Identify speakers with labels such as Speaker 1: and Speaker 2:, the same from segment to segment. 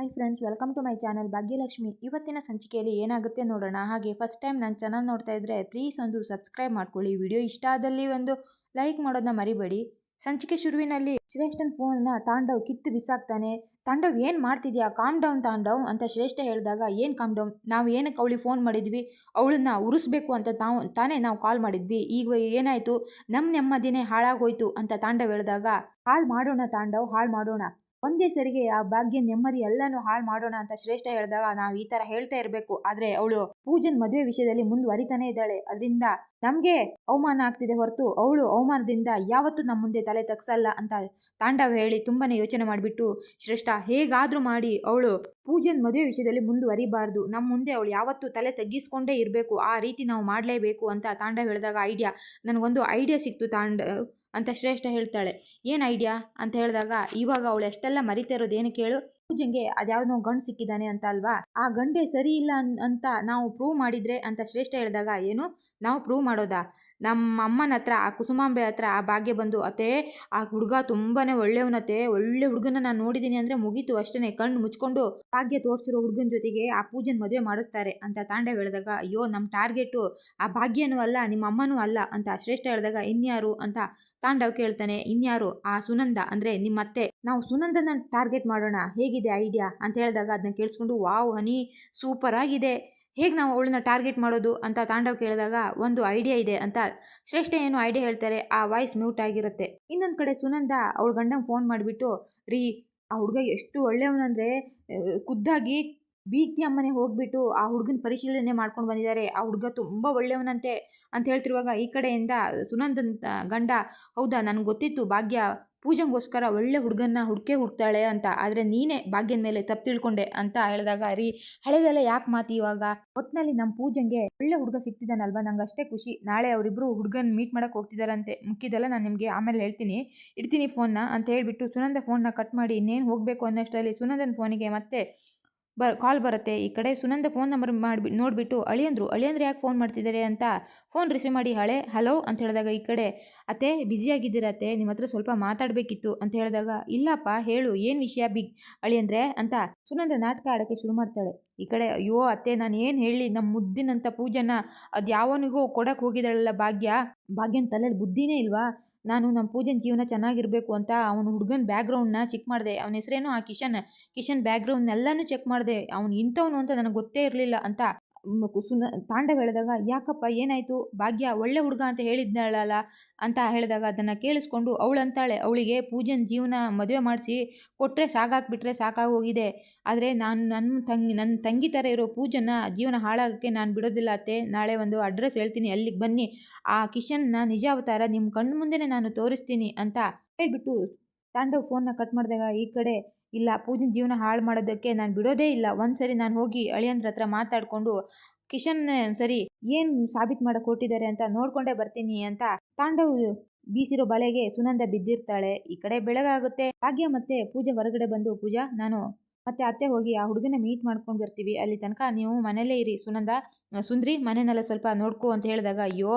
Speaker 1: Hi friends welcome to my channel Bhagyalakshmi ಇವತ್ತಿನ ಸಂಚಿಕೆಯಲ್ಲಿ ಏನಾಗುತ್ತೆ ನೋಡೋಣ? ಹಾಗೆ ಫಸ್ಟ್ ಟೈಮ್ ನನ್ನ ಚಾನಲ್ ನೋಡ್ತಾ ಇದ್ರೆ ಪ್ಲೀಸ್ ಒಂದು ಸಬ್ಸ್ಕ್ರೈಬ್ ಮಾಡ್ಕೊಳ್ಳಿ. ವಿಡಿಯೋ ಇಷ್ಟ ಆದಲ್ಲಿ ಒಂದು ಲೈಕ್ ಮಾಡೋದನ್ನ ಮರಿಬೇಡಿ. ಸಂಚಿಕೆ ಶುರುವಿನಲ್ಲಿ ಶ್ರೇಷ್ಠನ್ ಫೋನ್ನ ತಾಂಡವ್ ಕಿತ್ತು ಬಿಸಾಕ್ತಾನೆ. ತಾಂಡವ್ ಏನು ಮಾಡ್ತಿದ್ಯಾ? ಕಾಮ್ ಡೌನ್ ತಾಂಡವ್ ಅಂತ ಶ್ರೇಷ್ಠ ಹೇಳಿದಾಗ, ಏನು ಕಾಮ್ ಡೌನ್ ನಾವು ಏನಕ್ಕೆ ಅವಳಿಗೆ ಫೋನ್ ಮಾಡಿದ್ವಿ? ಅವಳನ್ನ ಉರಿಸ್ಬೇಕು ಅಂತ ತಾವು, ತಾನೇ ನಾವು ಕಾಲ್ ಮಾಡಿದ್ವಿ. ಈಗ ಏನಾಯಿತು? ನಮ್ಮ ನೆಮ್ಮದಿನೇ ಹಾಳಾಗೋಯ್ತು ಅಂತ ತಾಂಡವ್ ಹೇಳಿದಾಗ, ಹಾಳು ಮಾಡೋಣ ತಾಂಡವ್, ಹಾಳು ಮಾಡೋಣ. ಒಂದೇ ಸರಿಗೆ ಆ ಭಾಗ್ಯ ನೆಮ್ಮದಿ ಎಲ್ಲಾನು ಹಾಳು ಮಾಡೋಣ ಅಂತ ಶ್ರೇಷ್ಠ ಹೇಳಿದಾಗ ನಾವು ಈ ತರ ಹೇಳ್ತಾ ಇರಬೇಕು. ಆದ್ರೆ ಅವಳು ಪೂಜನ್ ಮದುವೆ ವಿಷಯದಲ್ಲಿ ಮುಂದುವರಿತಾನೆ ಇದ್ದಾಳೆ. ಅದರಿಂದ ನಮ್ಗೆ ಅವಮಾನ ಆಗ್ತಿದೆ ಹೊರತು ಅವಳು ಅವಮಾನದಿಂದ ಯಾವತ್ತೂ ನಮ್ಮ ಮುಂದೆ ತಲೆ ತಗ್ಸಲ್ಲ ಅಂತ ತಾಂಡವ ಹೇಳಿ ತುಂಬಾನೇ ಯೋಚನೆ ಮಾಡಿಬಿಟ್ಟು, ಶ್ರೇಷ್ಠ, ಹೇಗಾದ್ರೂ ಮಾಡಿ. ಅವಳು ಪೂಜನ್ ಮದುವೆ ವಿಷಯದಲ್ಲಿ ಮುಂದುವರಿಬಾರ್ದು. ನಮ್ಮ ಮುಂದೆ ಅವಳು ಯಾವತ್ತೂ ತಲೆ ತಗ್ಗಿಸ್ಕೊಂಡೇ ಇರಬೇಕು. ಆ ರೀತಿ ನಾವು ಮಾಡಲೇಬೇಕು ಅಂತ ತಾಂಡವ್ ಹೇಳಿದಾಗ ಐಡಿಯಾ, ನನಗೊಂದು ಐಡಿಯಾ ಸಿಕ್ತು ತಾಂಡ ಅಂತ ಶ್ರೇಷ್ಠ ಹೇಳ್ತಾಳೆ. ಏನು ಐಡಿಯಾ? ಅಂತ ಹೇಳಿದಾಗ, ಇವಾಗ ಅವಳು ಎಷ್ಟೆಲ್ಲ ಮರಿತಾ ಇರೋದು, ಏನು ಕೇಳು? ಪೂಜೆಗೆ ಅದ್ಯಾವ್ದೋ ಗಂಡ್ ಸಿಕ್ಕಿದ್ದಾನೆ ಅಂತ ಅಲ್ವಾ? ಆ ಗಂಡೆ ಸರಿ ಇಲ್ಲ ಅಂತ ನಾವು ಪ್ರೂವ್ ಮಾಡಿದ್ರೆ ಅಂತ ಶ್ರೇಷ್ಠ ಹೇಳಿದಾಗ ಏನು? ನಾವು ಪ್ರೂವ್ ಮಾಡೋದಾ? ನಮ್ಮ ಅಮ್ಮನ ಹತ್ರ, ಆ ಕುಸುಮಾಂಬೆ ಹತ್ರ ಆ ಭಾಗ್ಯ ಬಂದು, ಅತ್ತೆ, ಆ ಹುಡುಗ ತುಂಬಾನೇ ಒಳ್ಳೆಯವನತ್ತೆ ಒಳ್ಳೆ ಹುಡುಗನ ನಾನು ನೋಡಿದ್ದೀನಿ ಅಂದ್ರೆ ಮುಗೀತು ಅಷ್ಟೇ ಕಣ್ಣು ಮುಚ್ಕೊಂಡು ಭಾಗ್ಯ ತೋರಿಸಿರೋ ಹುಡುಗನ ಜೊತೆಗೆ ಆ ಪೂಜೆನ ಮದುವೆ ಮಾಡಿಸ್ತಾರೆ, ಅಂತ ತಾಂಡೆ ಹೇಳಿದಾಗ, ಅಯ್ಯೋ ನಮ್ಮ ಟಾರ್ಗೆಟು ಆ ಭಾಗ್ಯನೂ ಅಲ್ಲ ನಿಮ್ಮ ಅಮ್ಮನೂ ಅಲ್ಲ, ಅಂತ ಶ್ರೇಷ್ಠ ಹೇಳಿದಾಗ, ಇನ್ಯಾರು? ಅಂತ ತಾಂಡವ್ ಕೇಳ್ತಾನೆ, ಇನ್ಯಾರು? ಆ ಸುನಂದ ಅಂದ್ರೆ ನಿಮ್ಮತ್ತೆ. ನಾವು ಸುನಂದನ ಟಾರ್ಗೆಟ್ ಮಾಡೋಣ ಹೇಗಿದೆ ಐಡಿಯಾ ಅಂತ ಹೇಳಿದಾಗ ಅದನ್ನ ಕೇಳಿಸ್ಕೊಂಡು, ವಾವ್ ಹನಿ ಸೂಪರ್ ಆಗಿದೆ. ಹೇಗೆ ನಾವು ಅವಳನ್ನ ಟಾರ್ಗೆಟ್ ಮಾಡೋದು? ಅಂತ ತಾಂಡವ್ ಕೇಳಿದಾಗ, ಒಂದು ಐಡಿಯಾ ಇದೆ ಅಂತ ಶ್ರೇಷ್ಠ ಏನು ಐಡಿಯಾ ಹೇಳ್ತಾರೆ, ಆ ವಾಯ್ಸ್ ಮ್ಯೂಟ್ ಆಗಿರುತ್ತೆ. ಇನ್ನೊಂದು ಕಡೆ ಸುನಂದ ಅವಳ ಗಂಡಂಗೆ ಫೋನ್ ಮಾಡಿಬಿಟ್ಟು, ರೀ, ಆ ಹುಡುಗ ಎಷ್ಟು ಒಳ್ಳೆಯವನಂದರೆ ಖುದ್ದಾಗಿ ಬೀಗ್ತಿ ಅಮ್ಮನೆ ಹೋಗ್ಬಿಟ್ಟು ಆ ಹುಡುಗನ ಪರಿಶೀಲನೆ ಮಾಡ್ಕೊಂಡು ಬಂದಿದ್ದಾರೆ ಆ ಹುಡುಗ ತುಂಬ ಒಳ್ಳೆಯವನಂತೆ ಅಂತ ಹೇಳ್ತಿರುವಾಗ ಈ ಕಡೆಯಿಂದ ಸುನಂದನ್ ಗಂಡ, ಹೌದಾ, ನನಗೆ ಗೊತ್ತಿತ್ತು, ಭಾಗ್ಯ ಪೂಜೆಗೋಸ್ಕರ ಒಳ್ಳೆ ಹುಡುಗನ್ನ ಹುಡುಕೆ ಹುಡ್ತಾಳೆ ಅಂತ, ಆದರೆ ನೀನೇ ಭಾಗ್ಯನ ಮೇಲೆ ತಪ್ಪು ತಿಳ್ಕೊಂಡೆ ಅಂತ ಹೇಳಿದಾಗ, ರೀ, ಹಳೆದೆಲ್ಲ ಯಾಕೆ ಮಾತು ಇವಾಗ? ಒಟ್ಟಿನಲ್ಲಿ ನಮ್ಮ ಪೂಜೆಗೆ ಒಳ್ಳೆ ಹುಡುಗ ಸಿಕ್ತಿದ್ದಾನಲ್ವಾ ನಂಗೆ ಅಷ್ಟೇ ಖುಷಿ. ನಾಳೆ ಅವರಿಬ್ಬರು ಹುಡುಗನ ಮೀಟ್ ಮಾಡೋಕೆ ಹೋಗ್ತಿದ್ದಾರಂತೆ ಮುಕ್ಕಿದೆಲ್ಲ ನಾನು ನಿಮಗೆ ಆಮೇಲೆ ಹೇಳ್ತೀನಿ. ಇಡ್ತೀನಿ ಫೋನ್ನ ಅಂತ ಹೇಳಿಬಿಟ್ಟು ಸುನಂದ ಫೋನ್ನ ಕಟ್ ಮಾಡಿ, ಇನ್ನೇನು ಹೋಗಬೇಕು ಅನ್ನೋಷ್ಟರಲ್ಲಿ ಸುನಂದನ ಫೋನಿಗೆ ಮತ್ತೆ ಬ ಕಾಲ್ ಬರುತ್ತೆ. ಈ ಕಡೆ ಸುನಂದ ಫೋನ್ ನಂಬರ್ ಮಾಡಿ ನೋಡಿಬಿಟ್ಟು ಅಳಿಯಂದ್ರು ಅಳಿಯಂದ್ರೆ ಯಾಕೆ ಫೋನ್ ಮಾಡ್ತಿದ್ದಾರೆ ಅಂತ ಫೋನ್ ರಿಸೀವ್ ಮಾಡಿ, ಹಳೆ ಹಲೋ ಅಂತ ಹೇಳಿದಾಗ ಈ ಕಡೆ, ಅತ್ತೆ ಬ್ಯುಸಿಯಾಗಿದ್ದೀರತ್ತೆ ನಿಮ್ಮ ಹತ್ರ ಸ್ವಲ್ಪ ಮಾತಾಡಬೇಕಿತ್ತು ಅಂತ ಹೇಳಿದಾಗ, ಇಲ್ಲಪ್ಪ, ಹೇಳು, ಏನು ವಿಷಯ ಬಿಗ್ ಅಳಿಯಂದ್ರೆ ಅಂತ ಸುನಂದ ನಾಟಕ ಆಡೋಕ್ಕೆ ಶುರು ಮಾಡ್ತಾಳೆ. ಈ ಕಡೆ, ಅಯ್ಯೋ, ಅತ್ತೆ, ನಾನು ಏನು ಹೇಳಿ? ನಮ್ಮ ಮುದ್ದಿನಂಥ ಪೂಜನ ಅದು ಯಾವನಿಗೂ ಕೊಡಕ್ಕೆ ಹೋಗಿದ್ದಾಳಲ್ಲ ಭಾಗ್ಯ? ಭಾಗ್ಯನ ತಲೆಯಲ್ಲಿ ಬುದ್ಧಿನೇ ಇಲ್ವಾ? ನಾನು ನಮ್ಮ ಪೂಜನ ಜೀವನ ಚೆನ್ನಾಗಿರಬೇಕು ಅಂತ ಅವನ ಹುಡುಗನ ಬ್ಯಾಗ್ರೌಂಡ್ನ ಚೆಕ್ ಮಾಡಿದೆ. ಅವನ ಹೆಸರೇನು ಆ ಕಿಶನ್. ಕಿಶನ್ ಬ್ಯಾಗ್ರೌಂಡ್ನೆಲ್ಲನೂ ಚೆಕ್ ಮಾಡಿದೆ. ಅವನು ಇಂಥವನು ಅಂತ ನನಗೆ ಗೊತ್ತೇ ಇರಲಿಲ್ಲ ಅಂತ ಮ್ ಕು- ಸುನ ತಾಂಡವ್ ಹೇಳಿದಾಗ, ಯಾಕಪ್ಪ, ಏನಾಯಿತು? ಭಾಗ್ಯ ಒಳ್ಳೆ ಹುಡುಗ ಅಂತ ಹೇಳಿದ್ನಾಳಲ್ಲ? ಅಂತ ಹೇಳಿದಾಗ ಅದನ್ನು ಕೇಳಿಸ್ಕೊಂಡು ಅವಳಂತಾಳೆ. ಅವಳಿಗೆ ಪೂಜನ್ ಜೀವನ ಮದುವೆ ಮಾಡಿಸಿ ಕೊಟ್ಟರೆ ಸಾಕಾಕ್ಬಿಟ್ರೆ ಸಾಕಾಗೋಗಿದೆ. ಆದರೆ ನಾನು ನನ್ನ ತಂಗಿ ನನ್ನ ತಂಗಿ ಥರ ಇರೋ ಪೂಜನ ಜೀವನ ಹಾಳಾಗೋಕ್ಕೆ ನಾನು ಬಿಡೋದಿಲ್ಲ ಅತ್ತೆ. ನಾಳೆ ಒಂದು ಅಡ್ರೆಸ್ ಹೇಳ್ತೀನಿ, ಅಲ್ಲಿಗೆ ಬನ್ನಿ. ಆ ಕಿಶನ್ನ ನಿಜ ಅವತಾರ ನಿಮ್ಮ ಕಣ್ಣು ಮುಂದೆನೇ ನಾನು ತೋರಿಸ್ತೀನಿ ಅಂತ ಹೇಳಿಬಿಟ್ಟು ತಾಂಡವ್ ಫೋನ್ನ ಕಟ್ ಮಾಡಿದಾಗ ಈ ಕಡೆ ಇಲ್ಲ, ಪೂಜಿನ ಜೀವನ ಹಾಳು ಮಾಡೋದಕ್ಕೆ ನಾನು ಬಿಡೋದೇ ಇಲ್ಲ. ಒಂದ್ಸರಿ ನಾನು ಹೋಗಿ ಅಳಿಯಂದ್ರ ಹತ್ರ ಮಾತಾಡಿಕೊಂಡು, ಕಿಶನ್, ಸರಿ, ಏನು ಸಾಬೀತು ಮಾಡಕ್ಕೆ ಕೊಟ್ಟಿದ್ದಾರೆ ಅಂತ ನೋಡ್ಕೊಂಡೇ ಬರ್ತೀನಿ ಅಂತ ತಾಂಡವ್ ಬೀಸಿರೋ ಬಲೆಗೆ ಸುನಂದ ಬಿದ್ದಿರ್ತಾಳೆ. ಈ ಕಡೆ ಬೆಳಗಾಗುತ್ತೆ. ಭಾಗ್ಯ ಮತ್ತೆ ಪೂಜೆ ಹೊರಗಡೆ ಬಂದು, ಪೂಜಾ, ನಾನು ಮತ್ತೆ ಅತ್ತೆ ಹೋಗಿ ಆ ಹುಡುಗನ ಮೀಟ್ ಮಾಡ್ಕೊಂಡು ಬರ್ತೀವಿ. ಅಲ್ಲಿ ತನಕ ನೀವು ಮನೇಲೇ ಇರಿ. ಸುನಂದ ಸುಂದ್ರಿ, ಮನೆನೆಲ್ಲ ಸ್ವಲ್ಪ ನೋಡ್ಕೊ ಅಂತ ಹೇಳಿದಾಗ, ಅಯ್ಯೋ,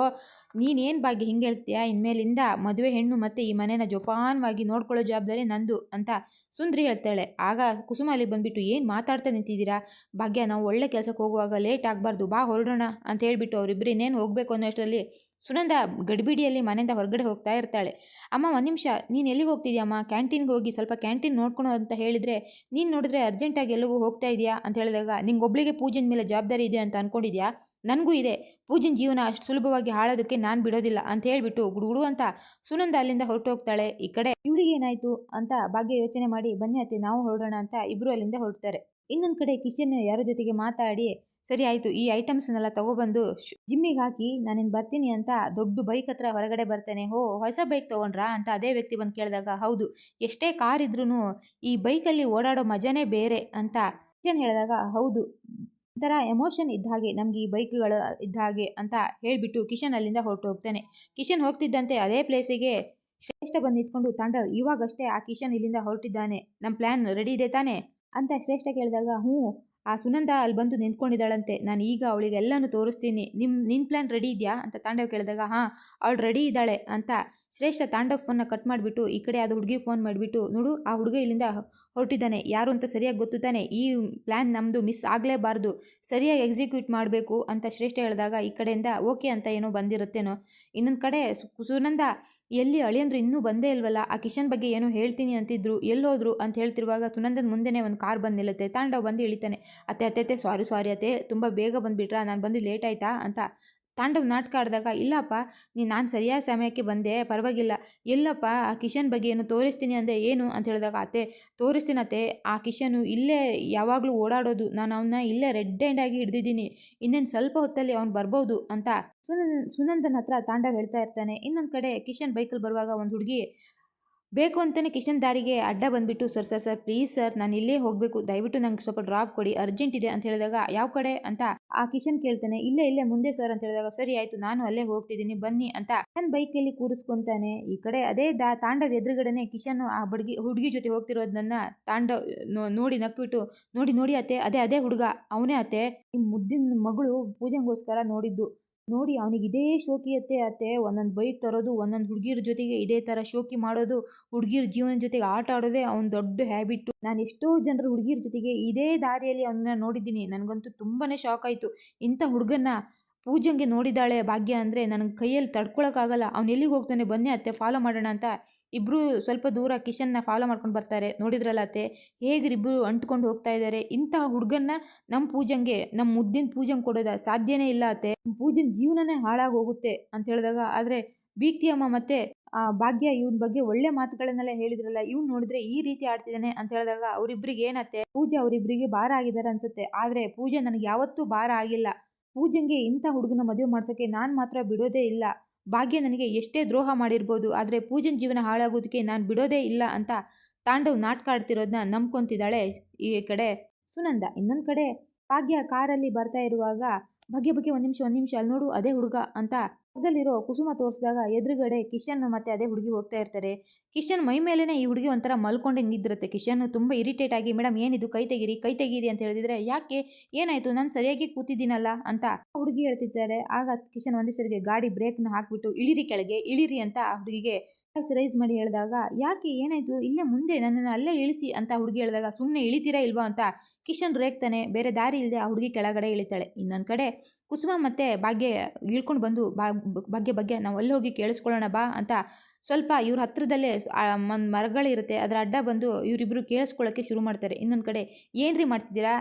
Speaker 1: ನೀನೇನು ಭಾಗ್ಯ ಹಿಂಗೆ ಹೇಳ್ತೀಯಾ? ಇನ್ಮೇಲಿಂದ ಮದುವೆ ಹೆಣ್ಣು ಮತ್ತೆ ಈ ಮನೇನ ಜೋಪಾನವಾಗಿ ನೋಡ್ಕೊಳ್ಳೋ ಜವಾಬ್ದಾರಿ ನಂದು ಅಂತ ಸುಂದ್ರಿ ಹೇಳ್ತಾಳೆ. ಆಗ ಕುಸುಮ ಅಲ್ಲಿ ಬಂದುಬಿಟ್ಟು, ಏನು ಮಾತಾಡ್ತಾ ನಿಂತಿದ್ದೀರಾ? ಭಾಗ್ಯ, ನಾವು ಒಳ್ಳೆ ಕೆಲಸಕ್ಕೆ ಹೋಗುವಾಗ ಲೇಟ್ ಆಗಬಾರ್ದು. ಬಾ, ಹೊರಡೋಣ ಅಂತ ಹೇಳಿಬಿಟ್ಟು ಅವರಿಬ್ಬರು ಇನ್ನೇನು ಹೋಗಬೇಕು ಅನ್ನೋಷ್ಟರಲ್ಲಿ ಸುನಂದ ಗಡಿಬಿಡಿಯಲ್ಲಿ ಮನೆಯಿಂದ ಹೊರಗಡೆ ಹೋಗ್ತಾ ಇರ್ತಾಳೆ. ಅಮ್ಮ, ಒಂದು ನಿಮಿಷ. ನೀನು ಎಲ್ಲಿಗೆ ಹೋಗ್ತಿದ್ಯಮ್ಮ ಕ್ಯಾಂಟೀನ್ಗೆ ಹೋಗಿ ಸ್ವಲ್ಪ ಕ್ಯಾಂಟೀನ್ ನೋಡ್ಕೊಳೋ ಅಂತ ಹೇಳಿದರೆ ನೀನು ನೋಡಿದ್ರೆ ಅರ್ಜೆಂಟಾಗಿ ಎಲ್ಲಿಗೂ ಹೋಗ್ತಾ ಇದೆಯಾ? ಅಂತ ಹೇಳಿದಾಗ, ನಿಂಗೊಬ್ಳಿಗೆ ಪೂಜೆನ ಮೇಲೆ ಜವಾಬ್ದಾರಿ ಇದೆ ಅಂತ ಅಂದ್ಕೊಂಡಿದ್ಯಾ ನನಗೂ ಇದೆ. ಪೂಜನ್ ಜೀವನ ಅಷ್ಟು ಸುಲಭವಾಗಿ ಹಾಳೋದಕ್ಕೆ ನಾನು ಬಿಡೋದಿಲ್ಲ ಅಂತ ಹೇಳಿಬಿಟ್ಟು ಗುಡುಗುಡು ಅಂತ ಸುನಂದ ಅಲ್ಲಿಂದ ಹೊರಟು ಹೋಗ್ತಾಳೆ ಈ ಕಡೆ ಇವಳಿಗೆ ಏನಾಯ್ತು? ಅಂತ ಭಾಗ್ಯ ಯೋಚನೆ ಮಾಡಿ, ಬನ್ನಿ ಅತ್ತೆ, ನಾವು ಹೊರಡೋಣ ಅಂತ ಇಬ್ಬರು ಅಲ್ಲಿಂದ ಹೊರಡ್ತಾರೆ. ಇನ್ನೊಂದು ಕಡೆ ಕಿಶನ್ ಯಾರ ಜೊತೆಗೆ ಮಾತಾಡಿ ಸರಿ ಆಯಿತು, ಈ ಐಟಮ್ಸ್ನೆಲ್ಲ ತೊಗೊಬಂದು ಜಿಮ್ಮಿಗೆ ಹಾಕಿ ನಾನಿನ್ ಬರ್ತೀನಿ ಅಂತ ದೊಡ್ಡ ಬೈಕ್ ಹತ್ರ ಹೊರಗಡೆ ಬರ್ತೇನೆ, ಹೋ, ಹೊಸ ಬೈಕ್ ತೊಗೊಂಡ್ರಾ ಅಂತ ಅದೇ ವ್ಯಕ್ತಿ ಬಂದು ಕೇಳಿದಾಗ, ಹೌದು, ಎಷ್ಟೇ ಕಾರ್ ಇದ್ರೂ ಈ ಬೈಕಲ್ಲಿ ಓಡಾಡೋ ಮಜಾನೇ ಬೇರೆ ಅಂತ ಕಿಶನ್ ಹೇಳಿದಾಗ, ಹೌದು, ಒಂಥರ ಎಮೋಷನ್ ಇದ್ದ ಹಾಗೆ, ನಮ್ಗೆ ಈ ಬೈಕ್ಗಳು ಇದ್ದ ಹಾಗೆ ಅಂತ ಹೇಳಿಬಿಟ್ಟು ಕಿಶನ್ ಅಲ್ಲಿಂದ ಹೊರಟು ಹೋಗ್ತಾನೆ. ಕಿಶನ್ ಹೋಗ್ತಿದ್ದಂತೆ ಅದೇ ಪ್ಲೇಸಿಗೆ ಶ್ರೇಷ್ಠ ಬಂದು ನಿಂತ್ಕೊಂಡು ತಾಂಡವ್ ಇವಾಗಷ್ಟೇ ಆ ಕಿಶನ್ ಇಲ್ಲಿಂದ ಹೊರಟಿದ್ದಾನೆ ನಮ್ಮ ಪ್ಲ್ಯಾನ್ ರೆಡಿ ಇದೆ ತಾನೆ? ಅಂತ ಶ್ರೇಷ್ಠ ಕೇಳಿದಾಗ, ಹ್ಞೂ ಆ ಸುನಂದ ಅಲ್ಲಿ ಬಂದು ನಿಂತ್ಕೊಂಡಿದ್ದಾಳಂತೆ. ನಾನು ಈಗ ಅವಳಿಗೆ ಎಲ್ಲನೂ ತೋರಿಸ್ತೀನಿ. ನಿಮ್ಮ ನಿನ್ನ ಪ್ಲ್ಯಾನ್ ರೆಡಿ ಇದೆಯಾ? ಅಂತ ತಾಂಡವ್ ಕೇಳಿದಾಗ, ಹಾಂ, ಅವಳು ರೆಡಿ ಇದ್ದಾಳೆ ಅಂತ ಶ್ರೇಷ್ಠ ತಾಂಡವ್ ಫೋನ್ನ ಕಟ್ ಮಾಡಿಬಿಟ್ಟು ಈ ಕಡೆ ಅದು ಹುಡುಗಿ ಫೋನ್ ಮಾಡಿಬಿಟ್ಟು, ನೋಡು, ಆ ಹುಡುಗ ಇಲ್ಲಿಂದ ಹೊರಟಿದ್ದಾನೆ. ಯಾರು ಅಂತ ಸರಿಯಾಗಿ ಗೊತ್ತು ತಾನೆ. ಈ ಪ್ಲ್ಯಾನ್ ನಮ್ಮದು ಮಿಸ್ ಆಗಲೇಬಾರ್ದು. ಸರಿಯಾಗಿ ಎಕ್ಸಿಕ್ಯೂಟ್ ಮಾಡಬೇಕು. ಅಂತ ಶ್ರೇಷ್ಠ ಹೇಳಿದಾಗ, ಈ ಕಡೆಯಿಂದ ಓಕೆ ಅಂತ ಏನೋ ಬಂದಿರುತ್ತೇನೋ. ಇನ್ನೊಂದು ಕಡೆ ಸುನಂದ ಎಲ್ಲಿ ಅಳಿಯಂದ್ರು ಇನ್ನೂ ಬಂದೇ ಇಲ್ವಲ್ಲ? ಆ ಕಿಶನ್ ಬಗ್ಗೆ ಏನೋ ಹೇಳ್ತೀನಿ ಅಂತಿದ್ರು. ಎಲ್ಲೋದ್ರು ಅಂತ ಹೇಳ್ತಿರುವಾಗ ಸುನಂದನ್ ಮುಂದೆನೇ ಒಂದು ಕಾರ್ ಬಂದು ನಿಲ್ಲುತ್ತೆ. ತಾಂಡವ್ ಬಂದು ಇಳಿತಾನೆ. ಅತ್ತೆ ಅತ್ತೆ ಸಾರಿ ಸಾರಿ ಅತ್ತೆ. ತುಂಬ ಬೇಗ ಬಂದುಬಿಟ್ರಾ? ನಾನು ಬಂದು ಲೇಟ್ ಆಯಿತಾ? ಅಂತ ತಾಂಡವ್ ನಾಟಕ ಆಡಿದಾಗ ಇಲ್ಲಪ್ಪ ನೀ ನಾನು ಸರಿಯಾದ ಸಮಯಕ್ಕೆ ಬಂದೆ, ಪರವಾಗಿಲ್ಲ. ಎಲ್ಲಪ್ಪ ಆ ಕಿಶನ್ ಬಗ್ಗೆ ಏನು ತೋರಿಸ್ತೀನಿ ಅಂದೆ ಏನು ಅಂತ ಹೇಳಿದಾಗ, ಅತ್ತೆ ತೋರಿಸ್ತೀನತ್ತೆ ಆ ಕಿಶನು ಇಲ್ಲೇ ಯಾವಾಗಲೂ ಓಡಾಡೋದು. ನಾನು ಅವನ್ನ ಇಲ್ಲೇ ರೆಡ್ ಹ್ಯಾಂಡ್ ಆಗಿ ಹಿಡ್ದಿದ್ದೀನಿ. ಇನ್ನೇನು ಸ್ವಲ್ಪ ಹೊತ್ತಲ್ಲಿ ಅವ್ನು ಬರ್ಬೋದು ಅಂತ ಸುನಂದ್ ಸುನಂದನ ಹತ್ರ ತಾಂಡವ್ ಹೇಳ್ತಾ ಇರ್ತಾನೆ. ಇನ್ನೊಂದು ಕಡೆ ಕಿಶನ್ ಬೈಕಲ್ಲಿ ಬರುವಾಗ ಒಂದು ಹುಡುಗಿ ಬೇಕು ಅಂತಲೇ ಕಿಶನ್ ದಾರಿಗೆ ಅಡ್ಡ ಬಂದುಬಿಟ್ಟು, sir sir sir please sir ನಾನು ಇಲ್ಲೇ ಹೋಗಬೇಕು. ದಯವಿಟ್ಟು ನಂಗೆ ಸ್ವಲ್ಪ ಡ್ರಾಪ್ ಕೊಡಿ. ಅರ್ಜೆಂಟ್ ಇದೆ ಅಂತ ಹೇಳಿದಾಗ, ಯಾವ ಕಡೆ? ಅಂತ ಆ ಕಿಶನ್ ಕೇಳ್ತಾನೆ. ಇಲ್ಲೇ ಇಲ್ಲೇ, ಮುಂದೆ ಸರ್ ಅಂತ ಹೇಳಿದಾಗ, ಸರಿ, ಆಯಿತು. ನಾನು ಅಲ್ಲೇ ಹೋಗ್ತಿದ್ದೀನಿ. ಬನ್ನಿ ಅಂತ ನನ್ನ ಬೈಕಲ್ಲಿ ಕೂರಿಸ್ಕೊಂತಾನೆ. ಈ ಕಡೆ ಅದೇ ದಾ, ತಾಂಡವ್ ಎದುರುಗಡೆನೆ ಕಿಶನ್ ಆ ಬಡ್ಗಿ, ಹುಡುಗಿ ಜೊತೆ ಹೋಗ್ತಿರೋದನ್ನ ತಾಂಡವ್ ನೋಡಿ ನಕ್ಬಿಟ್ಟು, ನೋಡಿ ನೋಡಿ ಅತ್ತೆ, ಅದೇ ಅದೇ ಹುಡುಗ. ಅವನೇ ಅತ್ತೆ. ಈ ಮುದ್ದಿನ ಮಗಳು ಪೂಜೆಗೋಸ್ಕರ ನೋಡಿದ್ದು. ನೋಡಿ, ಅವನಿಗೆ ಇದೇ ಶೋಕಿಯತ್ತೆ ಅತ್ತೆ. ಒಂದೊಂದು ಬೈಕ್ ತರೋದು, ಒಂದೊಂದು ಹುಡುಗಿರ ಜೊತೆಗೆ ಇದೇ ಥರ ಶೋಕಿ ಮಾಡೋದು, ಹುಡುಗಿರ ಜೀವನ ಜೊತೆಗೆ ಆಟ ಆಡೋದೇ ಅವ್ನ ದೊಡ್ಡ ಹ್ಯಾಬಿಟ್ಟು. ನಾನು ಎಷ್ಟೋ ಜನರು ಹುಡುಗಿರ ಜೊತೆಗೆ ಇದೇ ದಾರಿಯಲ್ಲಿ ಅವನನ್ನ ನೋಡಿದ್ದೀನಿ. ನನಗಂತೂ ತುಂಬಾ ಶಾಕ್ ಆಯಿತು. ಇಂಥ ಹುಡುಗನ್ನ ಪೂಜಂಗೆ ನೋಡಿದ್ದಾಳೆ ಭಾಗ್ಯ ಅಂದರೆ ನನಗೆ ಕೈಯಲ್ಲಿ ತಡ್ಕೊಳಕ್ಕಾಗಲ್ಲ, ಅವ್ನು ಎಲ್ಲಿಗೆ ಹೋಗ್ತಾನೆ ಬನ್ನಿ ಅತ್ತೆ ಫಾಲೋ ಮಾಡೋಣ ಅಂತ. ಇಬ್ಬರು ಸ್ವಲ್ಪ ದೂರ ಕಿಶನ್ನ ಫಾಲೋ ಮಾಡ್ಕೊಂಡು ಬರ್ತಾರೆ. ನೋಡಿದ್ರಲ್ಲ ಅತ್ತೆ ಹೇಗ್ರಿಬ್ರು ಅಂಟ್ಕೊಂಡು ಹೋಗ್ತಾ ಇದ್ದಾರೆ ಇಂತಹ ಹುಡುಗನ್ನ ನಮ್ಮ ಪೂಜಂಗೆ ನಮ್ಮ ಮುದ್ದಿನ ಪೂಜಂಗೆ ಕೊಡೋದ ಸಾಧ್ಯನೇ ಇಲ್ಲ ಅತ್ತೆ. ಪೂಜನ್ ಜೀವನನೇ ಹಾಳಾಗಿ ಹೋಗುತ್ತೆ ಅಂತ ಹೇಳಿದಾಗ, ಆದರೆ ಬೀಕ್ತಿ ಅಮ್ಮ ಮತ್ತೆ ಆ ಭಾಗ್ಯ ಇವನ್ ಬಗ್ಗೆ ಒಳ್ಳೆ ಮಾತುಗಳನ್ನೆಲ್ಲ ಹೇಳಿದ್ರಲ್ಲ, ಇವ್ನು ನೋಡಿದ್ರೆ ಈ ರೀತಿ ಆಡ್ತಿದ್ದಾನೆ ಅಂತ ಹೇಳಿದಾಗ ಅವರಿಬ್ಬರಿಗೆ ಏನತ್ತೆ, ಪೂಜೆ ಅವರಿಬ್ರಿಗೆ ಭಾರ ಆಗಿದ್ದಾರೆ ಅನ್ಸುತ್ತೆ. ಆದರೆ ಪೂಜೆ ನನಗೆ ಯಾವತ್ತೂ ಭಾರ ಆಗಿಲ್ಲ. ಪೂಜಂಗೆ ಇಂಥ ಹುಡುಗನ ಮದುವೆ ಮಾಡ್ಸೋಕ್ಕೆ ನಾನು ಮಾತ್ರ ಬಿಡೋದೇ ಇಲ್ಲ. ಭಾಗ್ಯ ನನಗೆ ಎಷ್ಟೇ ದ್ರೋಹ ಮಾಡಿರ್ಬೋದು, ಆದರೆ ಪೂಜನ್ ಜೀವನ ಹಾಳಾಗೋದಕ್ಕೆ ನಾನು ಬಿಡೋದೇ ಇಲ್ಲ ಅಂತ ತಾಂಡವ್ ನಾಟಕ ಆಡ್ತಿರೋದನ್ನ ನಂಬ್ಕೊಂತಿದ್ದಾಳೆ ಈ ಕಡೆ ಸುನಂದ. ಇನ್ನೊಂದು ಕಡೆ ಭಾಗ್ಯ ಕಾರಲ್ಲಿ ಬರ್ತಾ ಇರುವಾಗ ಬಗ್ಗೆ ಬಗ್ಗೆ ಒಂದು ನಿಮಿಷ ಒಂದು ನಿಮಿಷ, ಅಲ್ಲಿ ನೋಡು, ಅದೇ ಹುಡುಗ ಅಂತ ಪಕ್ಕದಲ್ಲಿರೋ ಕುಸುಮ ತೋರಿಸಿದಾಗ ಎದುರುಗಡೆ ಕಿಶನ್ ಮತ್ತೆ ಅದೇ ಹುಡುಗಿ ಹೋಗ್ತಾ ಇರ್ತಾರೆ. ಕಿಶನ್ ಮೈ ಮೇಲೇ ಈ ಹುಡುಗಿ ಒಂಥರ ಮಲ್ಕೊಂಡು ಹಿಂಗಿದ್ದಿರುತ್ತೆ ಕಿಶನ್ ತುಂಬ ಇರಿಟೇಟ್ ಆಗಿ, ಮೇಡಮ್, ಏನಿದು? ಕೈ ತೆಗೀರಿ, ಕೈ ತೆಗಿರಿ ಅಂತ ಹೇಳಿದ್ರೆ ಯಾಕೆ? ಏನಾಯ್ತು? ನಾನು ಸರಿಯಾಗಿ ಕೂತಿದ್ದೀನಲ್ಲ ಅಂತ ಹುಡುಗಿ ಹೇಳ್ತಿದ್ದಾರೆ ಆಗ ಕಿಶನ್ ಒಂದೇ ಸರಿಗೆ ಗಾಡಿ ಬ್ರೇಕ್ನ ಹಾಕ್ಬಿಟ್ಟು, ಇಳಿರಿ ಕೆಳಗೆ, ಇಳಿರಿ ಅಂತ ಆ ಹುಡುಗಿಗೆ ರೈಸ್ ಮಾಡಿ ಹೇಳಿದಾಗ, ಯಾಕೆ? ಏನಾಯ್ತು? ಇಲ್ಲೇ ಮುಂದೆ ನನ್ನನ್ನು ಅಲ್ಲೇ ಇಳಿಸಿ ಅಂತ ಹುಡುಗಿ ಹೇಳಿದಾಗ ಸುಮ್ಮನೆ ಇಳಿತೀರಾ ಇಲ್ವಾ ಅಂತ ಕಿಶನ್ ರೇಗ್ತಾನೆ ಬೇರೆ ದಾರಿ ಇಲ್ಲದೆ ಆ ಹುಡುಗಿ ಕೆಳಗಡೆ ಇಳಿತಾಳೆ. ಇನ್ನೊಂದು ಕಡೆ ಕುಸುಮ ಮತ್ತೆ ಭಾಗ್ಯ ಇಳ್ಕೊಂಡು ಬಂದು ಬಾ ಭಾಗ್ಯ ಬಗ್ಗೆ ನಾವು ಅಲ್ಲಿ ಹೋಗಿ ಕೇಳಿಸ್ಕೊಳ್ಳೋಣ ಬಾ ಅಂತ ಸ್ವಲ್ಪ ಇವ್ರ ಹತ್ರದಲ್ಲೇ ಒಂದು ಮರಗಳಿರುತ್ತೆ ಅದರ ಅಡ್ಡ ಬಂದು ಇವರಿಬ್ಬರು ಕೇಳಿಸ್ಕೊಳ್ಳೋಕ್ಕೆ ಶುರು ಮಾಡ್ತಾರೆ. ಇನ್ನೊಂದು ಕಡೆ, ಏನ್ರಿ ಮಾಡ್ತಿದ್ದೀರಾ?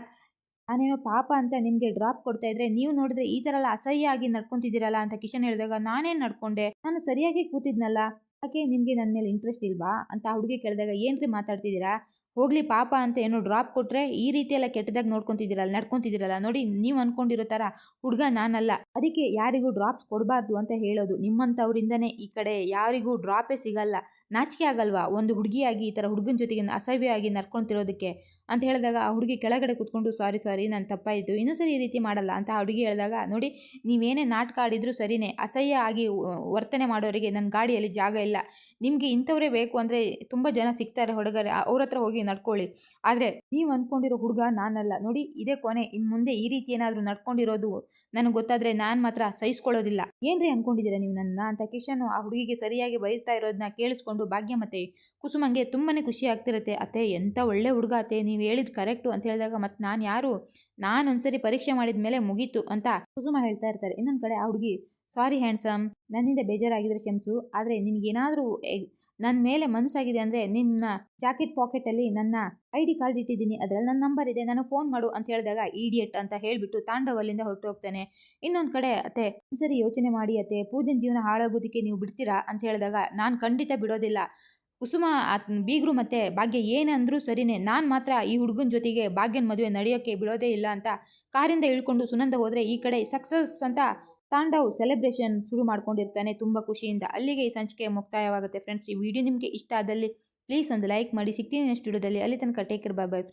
Speaker 1: ನಾನೇನೋ ಪಾಪ ಅಂತ ನಿಮಗೆ ಡ್ರಾಪ್ ಕೊಡ್ತಾ ಇದ್ರೆ ನೀವು ನೋಡಿದ್ರೆ ಈ ಥರ ಎಲ್ಲ ಅಸಹ್ಯ ಆಗಿ ನಡ್ಕೊತಿದ್ದೀರಲ್ಲ ಅಂತ ಕಿಶನ್ ಹೇಳಿದಾಗ, ನಾನೇನು ನಡ್ಕೊಂಡೆ? ನಾನು ಸರಿಯಾಗಿ ಕೂತಿದ್ನಲ್ಲ. ಯಾಕೆ ನಿಮಗೆ ನನ್ನ ಮೇಲೆ ಇಂಟ್ರೆಸ್ಟ್ ಇಲ್ವಾ? ಅಂತ ಹುಡುಗಿ ಕೇಳಿದಾಗ, ಏನ್ರಿ ಮಾತಾಡ್ತಿದ್ದೀರಾ? ಹೋಗ್ಲಿ ಪಾಪ ಅಂತ ಏನೋ ಡ್ರಾಪ್ ಕೊಟ್ಟರೆ ಈ ರೀತಿ ಎಲ್ಲ ಕೆಟ್ಟದಾಗಿ ನೋಡ್ಕೊತಿದ್ದೀರಲ್ಲ, ನಡ್ಕೊತಿದ್ದೀರಲ್ಲ, ನೋಡಿ ನೀವು ಅಂದ್ಕೊಂಡಿರೋ ಥರ ಹುಡುಗ ನಾನಲ್ಲ. ಅದಕ್ಕೆ ಯಾರಿಗೂ ಡ್ರಾಪ್ಸ್ ಕೊಡಬಾರ್ದು ಅಂತ ಹೇಳೋದು. ನಿಮ್ಮಂಥವ್ರಿಂದನೇ ಈ ಕಡೆ ಯಾರಿಗೂ ಡ್ರಾಪೇ ಸಿಗಲ್ಲ. ನಾಚಿಕೆ ಆಗಲ್ವಾ? ಒಂದು ಹುಡುಗಿಯಾಗಿ ಈ ಥರ ಹುಡುಗನ ಜೊತೆಗೆ ಆಗಿ ನಡ್ಕೊತಿರೋದಕ್ಕೆ ಅಂತ ಹೇಳಿದಾಗ ಆ ಹುಡುಗಿ ಕೆಳಗಡೆ ಕೂತ್ಕೊಂಡು, ಸಾರಿ ಸಾರಿ, ನಾನು ತಪ್ಪಾಯಿತು. ಇನ್ನೊಂದ್ಸರಿ ಈ ರೀತಿ ಮಾಡಲ್ಲ ಅಂತ ಆ ಹುಡುಗಿ ಹೇಳಿದಾಗ, ನೋಡಿ, ನೀವೇನೇ ನಾಟಕ ಆಡಿದ್ರು ಸರಿನೇ. ಅಸಹ್ಯ ಆಗಿ ವರ್ತನೆ ಮಾಡೋರಿಗೆ ನನ್ನ ಗಾಡಿಯಲ್ಲಿ ಜಾಗ ಇಲ್ಲ. ನಿಮಗೆ ಇಂಥವರೇ ಬೇಕು ಅಂದರೆ ತುಂಬ ಜನ ಸಿಗ್ತಾರೆ ಹುಡುಗರೆ. ಅವ್ರ ಹತ್ರ ಹೋಗಿ ನಡ್ಕೊಳ್ಳಿ. ಆದರೆ ನೀವು ಅಂದ್ಕೊಂಡಿರೋ ಹುಡುಗ ನಾನಲ್ಲ. ನೋಡಿ, ಇದೇ ಕೊನೆ. ಇನ್ನು ಮುಂದೆ ಈ ರೀತಿ ಏನಾದರೂ ನಡ್ಕೊಂಡಿರೋದು ನನಗೆ ಗೊತ್ತಾದರೆ ನಾನು ಮಾತ್ರ ಸಹಿಸ್ಕೊಳ್ಳೋದಿಲ್ಲ. ಏನ್ರಿ ಅಂದ್ಕೊಂಡಿದ್ದೀರಾ ನೀವು ನನ್ನ? ಅಂತ ಕಿಶನ್ ಆ ಹುಡುಗಿಗೆ ಸರಿಯಾಗಿ ಬೈತಾ ಇರೋದನ್ನ ಕೇಳಿಸ್ಕೊಂಡು ಭಾಗ್ಯ ಮತ್ತೆ ಕುಸುಮಂಗೆ ತುಂಬಾ ಖುಷಿ ಆಗ್ತಿರುತ್ತೆ. ಅತ್ತೆ ಎಂಥ ಒಳ್ಳೆ ಹುಡುಗ ಅತ್ತೆ. ನೀವು ಹೇಳಿದ ಕರೆಕ್ಟು ಅಂತ ಹೇಳಿದಾಗ ಮತ್ತೆ ನಾನು ಯಾರು? ನಾನು ಒಂದ್ಸರಿ ಪರೀಕ್ಷೆ ಮಾಡಿದ ಮೇಲೆ ಮುಗೀತು ಅಂತ ಕುಸುಮ ಹೇಳ್ತಾ ಇರ್ತಾರೆ. ಇನ್ನೊಂದು ಕಡೆ ಆ ಹುಡುಗಿ, ಸಾರಿ ಹ್ಯಾಂಡ್ಸಮ್. ನನ್ನಿಂದ ಬೇಜಾರಾಗಿದ್ರೆ ಶಮ್ಸು ಆದರೆ ನಿನಗೇನಾದರೂ ನನ್ನ ಮೇಲೆ ಮನಸ್ಸಾಗಿದೆ ಅಂದರೆ ನಿನ್ನ ಜಾಕೆಟ್ ಪಾಕೆಟಲ್ಲಿ ನನ್ನ ಐ ಡಿ ಕಾರ್ಡ್ ಇಟ್ಟಿದ್ದೀನಿ. ಅದರಲ್ಲಿ ನನ್ನ ನಂಬರ್ ಇದೆ. ನನಗೆ ಫೋನ್ ಮಾಡು ಅಂತ ಹೇಳಿದಾಗ ಈಡಿಯಟ್ ಅಂತ ಹೇಳಿಬಿಟ್ಟು ತಾಂಡವಲ್ಲಿಂದ ಹೊರಟು ಹೋಗ್ತಾನೆ ಇನ್ನೊಂದು ಕಡೆ, ಅತ್ತೆ ಸರಿ ಯೋಚನೆ ಮಾಡಿ ಅತ್ತೆ. ಪೂಜನ್ ಜೀವನ ಹಾಳಾಗೋದಕ್ಕೆ ನೀವು ಬಿಡ್ತೀರಾ? ಅಂತ ಹೇಳಿದಾಗ, ನಾನು ಖಂಡಿತ ಬಿಡೋದಿಲ್ಲ. ಕುಸುಮ ಬೀಗರು ಮತ್ತೆ ಭಾಗ್ಯ ಏನಂದ್ರೂ ಸರಿನೇ. ನಾನು ಮಾತ್ರ ಈ ಹುಡುಗನ ಜೊತೆಗೆ ಭಾಗ್ಯನ ಮದುವೆ ನಡೆಯೋಕ್ಕೆ ಬಿಡೋದೇ ಇಲ್ಲ ಅಂತ ಕಾರಿಂದ ಇಳ್ಕೊಂಡು ಸುನಂದ ಹೋದರೆ ಈ ಕಡೆ ಸಕ್ಸಸ್ ಅಂತ ತಾಂಡವ್ ಸೆಲೆಬ್ರೇಷನ್ ಶುರು ಮಾಡ್ಕೊಂಡಿರ್ತಾನೆ ತುಂಬ ಖುಷಿಯಿಂದ. ಅಲ್ಲಿಗೆ ಈ ಸಂಚಿಕೆ ಮುಕ್ತಾಯವಾಗುತ್ತೆ. ಫ್ರೆಂಡ್ಸ್, ಈ ವಿಡಿಯೋ ನಿಮಗೆ ಇಷ್ಟ ಆದಲ್ಲಿ ಪ್ಲೀಸ್ ಒಂದು ಲೈಕ್ ಮಾಡಿ ಸಿಗ್ತೀನಿ ನೆಕ್ಸ್ಟ್ ವಿಡಿಯೋದಲ್ಲಿ. ಅಲ್ಲಿ ತನಕ ಟೇಕ್ ಬಾಯ್ ಬೈ ಫ್ರೆಂಡ್ಸ್